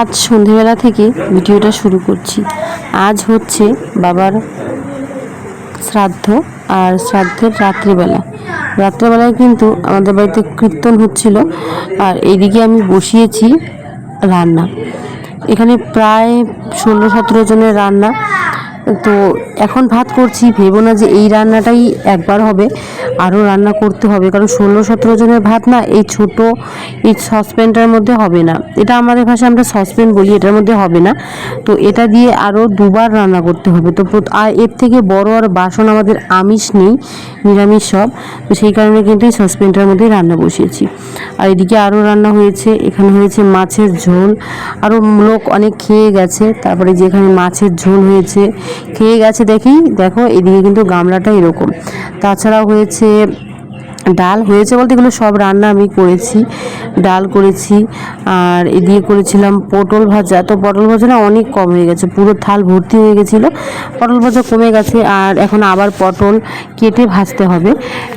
আজ সন্ধেবেলা থেকে ভিডিওটা শুরু করছি। আজ হচ্ছে বাবার শ্রাদ্ধ আর শ্রাদ্ধের রাত্রিবেলা। রাত্রিবেলায় কিন্তু আমাদের বাড়িতে কীর্তন হচ্ছিল আর এইদিকে আমি বসিয়েছি রান্না। এখানে প্রায় ষোলো সতেরো জনের রান্না তো এখন ভাত করছি, ভেবো না যে এই রান্নাটাই একবার হবে, আরও রান্না করতে হবে, কারণ ষোলো সতেরো জনের ভাত না, এই ছোট, এই সসপ্যানটার মধ্যে হবে না। এটা আমাদের ভাষায় আমরা সসপ্যান বলি, এটার মধ্যে হবে না। তো এটা দিয়ে আরও দুবার রান্না করতে হবে। তো আর এর থেকে বড় আর বাসন আমাদের আমিষ নেই, নিরামিষ সব, তো সেই কারণে কিন্তু এই সসপ্যানটার মধ্যেই রান্না বসিয়েছি। আর এদিকে আরও রান্না হয়েছে, এখানে হয়েছে মাছের ঝোল, আরও লোক অনেক খেয়ে গেছে, তারপরে যেখানে মাছের ঝোল হয়েছে খেয়ে গেছে দেখি দেখো এদিকে কিন্তু গামলাটা এরকম। তাছাড়াও হয়েছে ডাল হয়েছে বলতে এগুলো সব রান্না আমি করেছি, ডাল করেছি, আর এদিকে করেছিলাম পটল ভাজা। তো পটল ভাজা না অনেক কম হয়ে গেছে, পুরো থাল ভর্তি হয়ে গেছিল। পটল ভাজা কমে গেছে আর এখন আবার পটল কেটে ভাজতে হবে।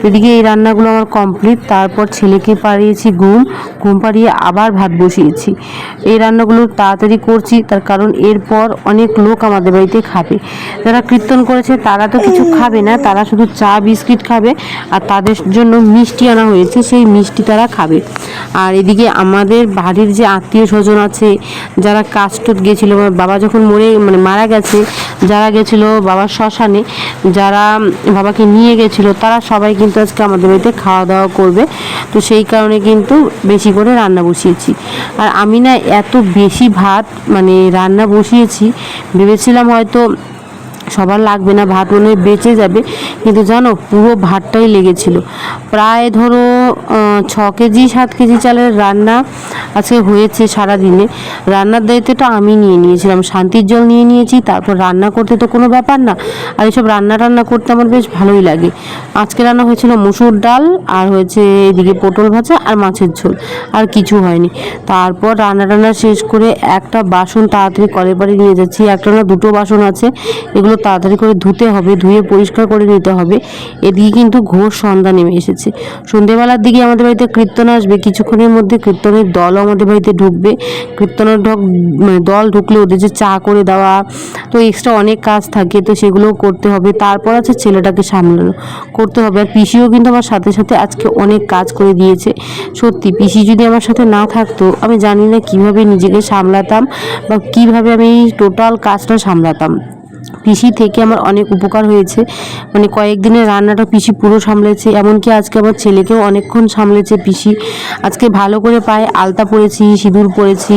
এদিকে এই রান্নাগুলো আমার কমপ্লিট, তারপর ছেলেকে পাড়িয়েছি ঘুম ঘুম পাড়িয়ে আবার ভাত বসিয়েছি। এই রান্নাগুলো তাড়াতাড়ি করছি, তার কারণ এরপর অনেক লোক আমাদের বাড়িতে খাবে। যারা কীর্তন করেছে তারা তো কিছু খাবে না, তারা শুধু চা, বিস্কিট খাবে, আর তাদের জন্য মিষ্টি আনা হয়েছে, সেই মিষ্টি তারা খাবে। আর এদিকে আমাদের বাড়ির যে আত্মীয় স্বজন আছে, যারা কাস্টত গেছিল বাবা যখন মরে মানে মারা গেছে, যারা গেছিল বাবার শ্মশানে, যারা বাবাকে নিয়ে গেছিল, তারা সবাই কিন্তু আজকে আমাদের বাড়িতে খাওয়া দাওয়া করবে। তো সেই কারণে কিন্তু বেশি করে রান্না বসিয়েছি। আর আমি না এত বেশি ভাত মানে রান্না বসিয়েছি, ভেবেছিলাম হয়তো সবার লাগবে না, ভাত মনে বেঁচে যাবে। কিন্তু জানো, পুরো ভাতটাই লেগেছিল। প্রায় ধরো ছ কেজি, সাত কেজি চালের রান্না আজকে হয়েছে সারা দিনে রান্নার দায়িত্বটা আমি নিয়ে নিয়েছিলাম। শান্তির জল নিয়ে নিয়েছি, তারপর রান্না করতে তো কোনো ব্যাপার না। আর এইসব রান্না টান্না করতে আমার বেশ ভালোই লাগে। আজকে রান্না হয়েছিল মুসুর ডাল, আর হয়েছে এদিকে পটল ভাজা আর মাছের ঝোল। আর কিছু হয়নি। তারপর রান্না টান্না শেষ করে একটা বাসন তাড়াতাড়ি কলের বাড়ি নিয়ে যাচ্ছি। একটা না দুটো বাসন আছে। এগুলো তাড়াতাড়ি করে ধুতে হবে, ধুয়ে পরিষ্কার করে নিতে হবে। এদিকে কিন্তু ঘোর সন্ধ্যা নেমে এসেছে। সন্ধেবেলার দিকে আমাদের বাড়িতে কীর্তন আসবে, কিছুক্ষণের মধ্যে কীর্তনের দলও আমাদের বাড়িতে ঢুকবে। কীর্তনের ঢক মানে দল ঢুকলে ওদের যে চা করে দেওয়া, তো এক্সট্রা অনেক কাজ থাকে, তো সেগুলোও করতে হবে। তারপর আছে ছেলেটাকে সামলানো, করতে হবে। আর পিসিও কিন্তু আমার সাথে সাথে আজকে অনেক কাজ করে দিয়েছে। সত্যি, পিসি যদি আমার সাথে না থাকতো, আমি জানি না কীভাবে নিজেকে সামলাতাম বা কীভাবে আমি টোটাল কাজটা সামলাতাম। পিসি থেকে আমার অনেক উপকার হয়েছে। মানে কয়েকদিনের রান্নাটা পিসি পুরো সামলেছে, এমনকি আজকে আমার ছেলেকেও অনেকক্ষণ সামলেছে পিসি। আজকে ভালো করে পায়ে আলতা পরেছি, সিঁদুর পরেছি।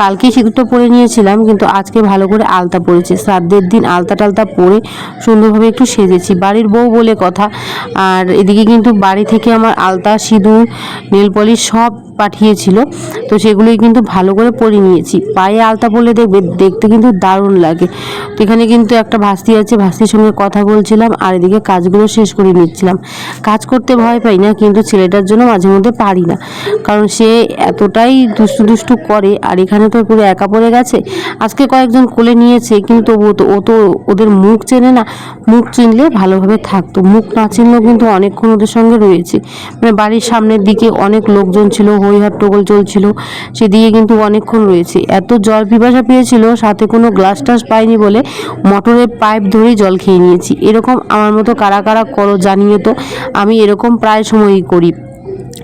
কালকে সিঁদুরটা পরে নিয়েছিলাম, কিন্তু আজকে ভালো করে আলতা পরেছি। শ্রাদ্ধের দিন আলতা টালতা পরে সুন্দরভাবে একটু সেজেছি। বাড়ির বউ বলে কথা, আর এদিকে কিন্তু বাড়ি থেকে আমার আলতা, সিঁদুর, নেল পলিশ সব পাঠিয়েছিল। তো সেগুলোই কিন্তু ভালো করে পরে নিয়েছি। পায়ে আলতা পরলে দেখবে, দেখতে কিন্তু দারুণ লাগে। তো এখানে কিন্তু একটা ভাস্তি আছে, ভাস্তির সঙ্গে কথা বলছিলাম আর এদিকে কাজগুলো শেষ করে নিচ্ছিলাম। কাজ করতে ভয় পাই না, কিন্তু ছেলেটার জন্য মাঝে মধ্যে পারি না। কারণ সে এতটাই দুষ্টু দুষ্টু করে আর এখানে তো পুরো একা পড়ে গেছে। আজকে কয়েকজন কোলে নিয়েছে, কিন্তু তবুও তো ও তো ওদের মুখ চেনে না। মুখ চিনলে ভালোভাবে থাকতো। মুখ না চিনলেও কিন্তু অনেকক্ষণ ওদের সঙ্গে রয়েছে। মানে বাড়ির সামনের দিকে অনেক লোকজন ছিল হই হট্টগোল চলছিল সেদিকে কিন্তু অনেকক্ষণ রয়েছে। এত জল পিপাসা পেয়েছিল, সাথে কোনো গ্লাস টাস পাইনি বলে মোটরের পাইপ ধরেই জল খেয়ে নিয়েছি। এরকম আমার মতো কারা কারা করো জানিয়ে তো, আমি এরকম প্রায় সময়ই করি।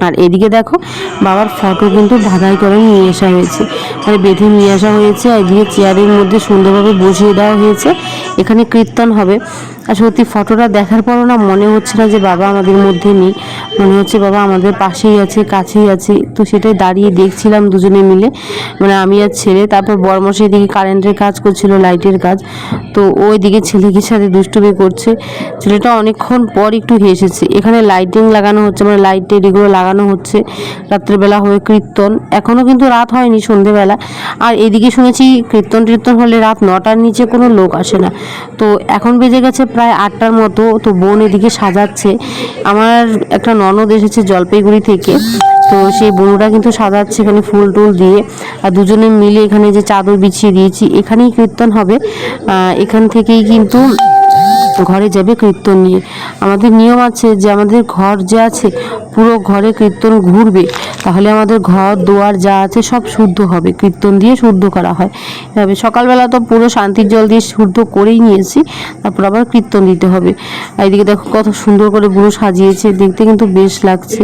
আর এদিকে দেখো, বাবার ফটো কিন্তু ধাঁধাই করে নিয়ে আসা হয়েছে। মানে বেঁধে নিয়ে আসা হয়েছে, আর এদিকে চেয়ারের মধ্যে সুন্দরভাবে বসিয়ে দেওয়া হয়েছে। এখানে কীর্তন হবে। আর সত্যি ফটোটা দেখার পরও না মনে হচ্ছে না যে বাবা আমাদের মধ্যে নেই। মনে হচ্ছে বাবা আমাদের পাশেই আছে, কাছেই আছে। তো সেটাই দাঁড়িয়ে দেখছিলাম দুজনে মিলে। মানে আমি আর ছেলে, তারপর বরমশাই দিকে কারেন্টের কাজ করছিল, লাইটের কাজ। তো ওই দিকে ছেলেকে সাথে দুষ্টুমি করছে। ছেলেটা অনেকক্ষণ পর একটু হেসেছে। এখানে লাইটিং লাগানো হচ্ছে মানে লাইটের এগুলো লাগানো হচ্ছে। রাত্রেবেলা হয়ে কীর্তন। এখনও কিন্তু রাত হয়নি সন্ধেবেলা। আর এদিকে শুনেছি কীর্তন টীর্তন হলে রাত নটার নিচে কোনো লোক আসে না। তো এখন বেজে গেছে প্রায় আটটার মতো, তো বোন এদিকে সাজাচ্ছে। আমার একটা ননদ এসেছে জলপাইগুড়ি থেকে, তো সেই বোনটা কিন্তু সাজাচ্ছে এখানে ফুল টুল দিয়ে। আর দুজনে মিলে এখানে যে চাদর বিছিয়ে দিয়েছি, এখানেই কীর্তন হবে। এখান থেকেই কিন্তু ঘরে যাবে কীর্তন নিয়ে। আমাদের নিয়ম আছে যে আমাদের ঘর যে আছে, পুরো ঘরে কীর্তন ঘুরবে। তাহলে আমাদের ঘর, দুয়ার যা আছে সব শুদ্ধ হবে। কীর্তন দিয়ে শুদ্ধ করা হয়। এভাবে সকালবেলা তো পুরো শান্তির জল দিয়ে শুদ্ধ করেই নিয়েছি, তারপর আবার কীর্তন দিতে হবে। এদিকে দেখো কত সুন্দর করে বুড়ো সাজিয়েছে, দেখতে কিন্তু বেশ লাগছে।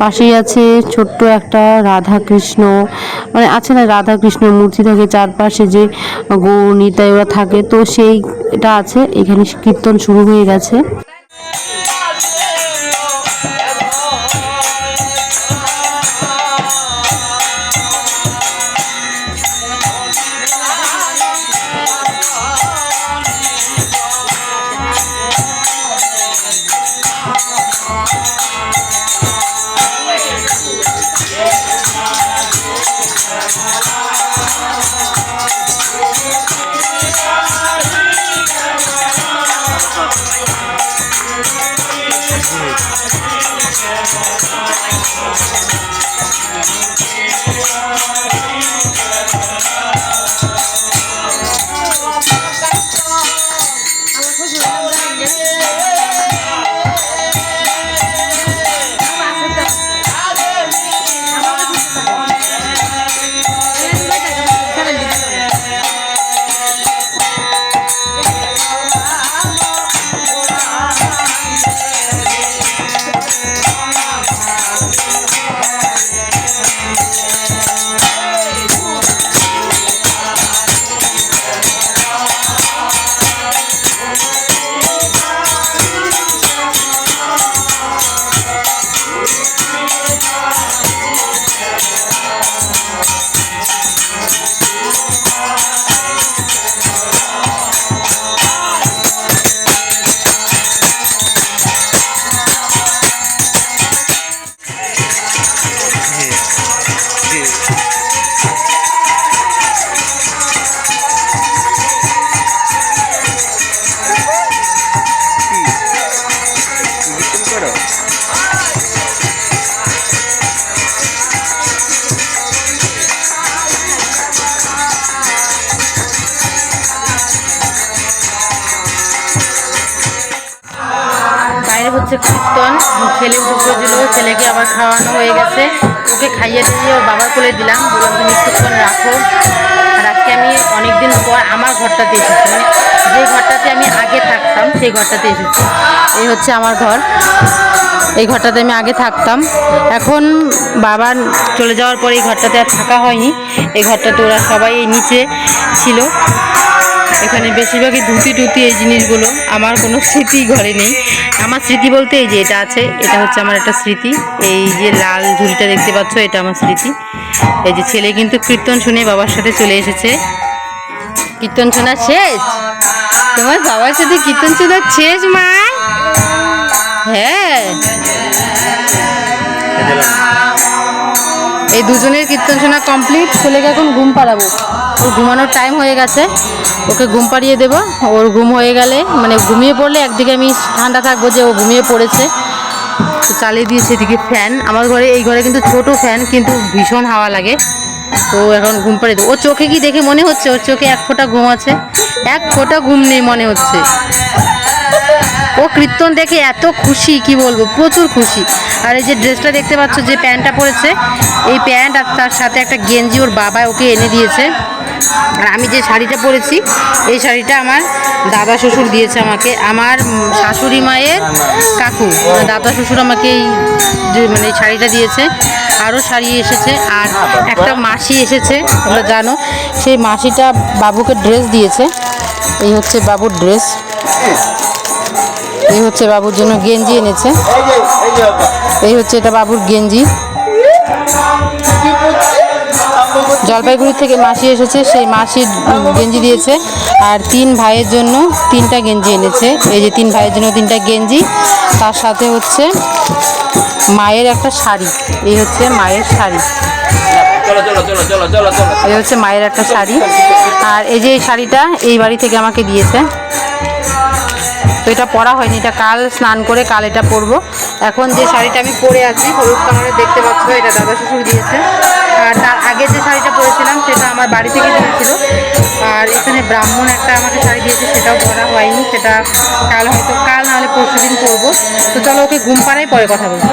পাশেই আছে ছোট্ট একটা রাধা কৃষ্ণ মানে আছে না রাধা কৃষ্ণের মূর্তি থাকে চারপাশে যে গৌর নিতাই ওরা থাকে, তো সেই এটা আছে। এখানে কীর্তন শুরু হয়ে গেছে। ছেলে উঠে পড়েছিল ছেলেকে আবার খাওয়ানো হয়ে গেছে। ওকে খাইয়ে দিয়ে ওর বাবার কোলে দিলাম। বললাম, তুমি কিছুক্ষণ রাখো। আর আজকে আমি অনেকদিন পর আমার ঘরটাতে এসেছি। মানে যে ঘরটাতে আমি আগে থাকতাম, সেই ঘরটাতে এসেছি। এই হচ্ছে আমার ঘর। এই ঘরটাতে আমি আগে থাকতাম। এখন বাবা চলে যাওয়ার পরে এই ঘরটাতে আর থাকা হয়নি। এই ঘরটাতে ওরা সবাই নিচে ছিল। এখানে বেশিরভাগই ধুতি টুতি এই জিনিসগুলো। আমার কোনো স্মৃতি ঘরে নেই। আমার স্মৃতি বলতে এই যে এটা আছে, এটা হচ্ছে আমার একটা স্মৃতি। এই যে লাল ঝুড়িটা দেখতে পাচ্ছ, এটা আমার স্মৃতি। এই যে ছেলে কিন্তু কীর্তন শুনে বাবার সাথে চলে এসেছে। কীর্তন শোনা শেষ? তোমার বাবার সাথে কীর্তন শোনা শেষ, মা? হ্যাঁ। এই দুজনের কীর্তন শোনা কমপ্লিট ছেলেকে এখন ঘুম পাড়াবো। ওর ঘুমানোর টাইম হয়ে গেছে। ওকে ঘুম পাড়িয়ে দেবো। ওর ঘুম হয়ে গেলে মানে ঘুমিয়ে পড়লে একদিকে আমি ঠান্ডা থাকব যে ও ঘুমিয়ে পড়েছে। চালিয়ে দিয়েছে এদিকে ফ্যান আমার ঘরে, এই ঘরে কিন্তু ছোট ফ্যান কিন্তু ভীষণ হাওয়া লাগে। তো এখন ঘুম পাড়িয়ে দেবো। ওর চোখে কি দেখে মনে হচ্ছে? ওর চোখে এক ফোঁটা ঘুম আছে। এক ফোঁটা ঘুম নেই মনে হচ্ছে। ও কীর্তন দেখে এত খুশি, কি বলব? প্রচুর খুশি। আর এই যে ড্রেসটা দেখতে পাচ্ছ, যে প্যান্টটা পরেছে, এই প্যান্ট আর তার সাথে একটা গেঞ্জি ওর বাবা ওকে এনে দিয়েছে। আর আমি যে শাড়িটা পরেছি, এই শাড়িটা আমার দাদা শ্বশুর দিয়েছে আমাকে। আমার শাশুড়ি মায়ের কাকু মানে দাদা শ্বশুর আমাকে এই মানে এই শাড়িটা দিয়েছে। আরও শাড়ি এসেছে, আর একটা মাসি এসেছে, তোমরা জানো। সেই মাসিটা বাবুকে ড্রেস দিয়েছে। এই হচ্ছে বাবুর ড্রেস এই হচ্ছে বাবুর জন্য গেঞ্জি এনেছে। এই হচ্ছে এটা বাবুর গেঞ্জি। জলপাইগুড়ি থেকে মাসি এসেছে সেই মাসির গেঞ্জি দিয়েছে। আর তিন ভাইয়ের জন্য তিনটা গেঞ্জি এনেছে। এই যে তিন ভাইয়ের জন্য তিনটা গেঞ্জি তার সাথে হচ্ছে মায়ের একটা শাড়ি। এই হচ্ছে মায়ের শাড়ি। এই হচ্ছে মায়ের একটা শাড়ি। আর এই যে এই শাড়িটা এই বাড়ি থেকে আমাকে দিয়েছে। তো এটা পরা হয়নি, এটা কাল স্নান করে কাল এটা পরবো। এখন যে শাড়িটা আমি পরে আছি, হলুদ কালারের দেখতে পাচ্ছ, এটা দাদা শ্বশুর দিয়েছে। আর তার আগে যে শাড়িটা পরেছিলাম, সেটা আমার বাড়ি থেকে দিয়েছিল আর আর এখানে ব্রাহ্মণ একটা আমাকে শাড়ি দিয়েছে, সেটাও পরা হয়নি, সেটা কাল হয়তো কাল নাহলে পরশু দিন পরবো। তো চলো ওকে ঘুম পাড়াই পরে কথা বলব।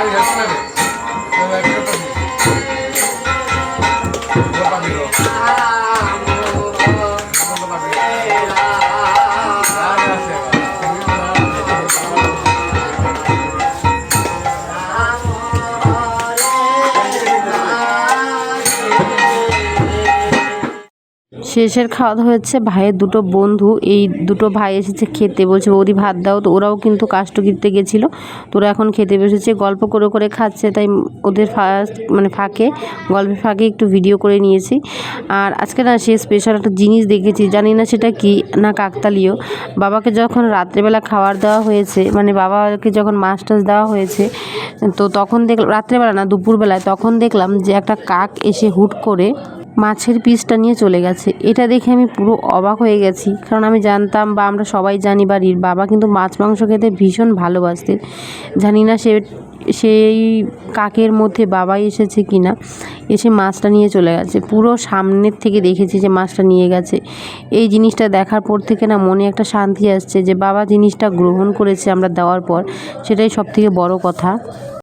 ఆయన చెప్తున్నాడు শেষের খাওয়া দাওয়া হচ্ছে। ভাইয়ের দুটো বন্ধু, এই দুটো ভাই এসেছে খেতে। বলছে বৌদি ভাত দাও। তো ওরাও কিন্তু কাষ্টগিরতে গেছিল। তোরা এখন খেতে বসেছে, গল্প করে করে খাচ্ছে। তাই ওদের ফার্স্ট মানে ফাঁকে, গল্পের ফাঁকে একটু ভিডিও করে নিয়েছি। আর আজকে না সে স্পেশাল একটা জিনিস দেখেছি। জানি না সেটা কি, না কাকতালীয়। বাবাকে যখন রাত্রেবেলা খাবার দেওয়া হয়েছে মানে বাবাকে যখন মাছ টাছ দেওয়া হয়েছে, তো তখন দেখলাম, রাত্রেবেলা না, দুপুরবেলায়, তখন দেখলাম যে একটা কাক এসে হুট করে মাছের পিসটা নিয়ে চলে গেছে। এটা দেখে আমি পুরো অবাক হয়ে গেছি, কারণ আমি জানতাম বা আমরা সবাই জানি বাড়ির বাবা কিন্তু মাছ, মাংস খেতে ভীষণ ভালোবাসতেন। জানি না সে, সেই কাকের মধ্যে বাবাই এসেছে কি না এসে মাছটা নিয়ে চলে গেছে। পুরো সামনের থেকে দেখেছি যে মাছটা নিয়ে গেছে। এই জিনিসটা দেখার পর থেকে না মনে একটা শান্তি আসছে যে বাবা জিনিসটা গ্রহণ করেছে আমরা দেওয়ার পর, সেটাই সব থেকে বড় কথা।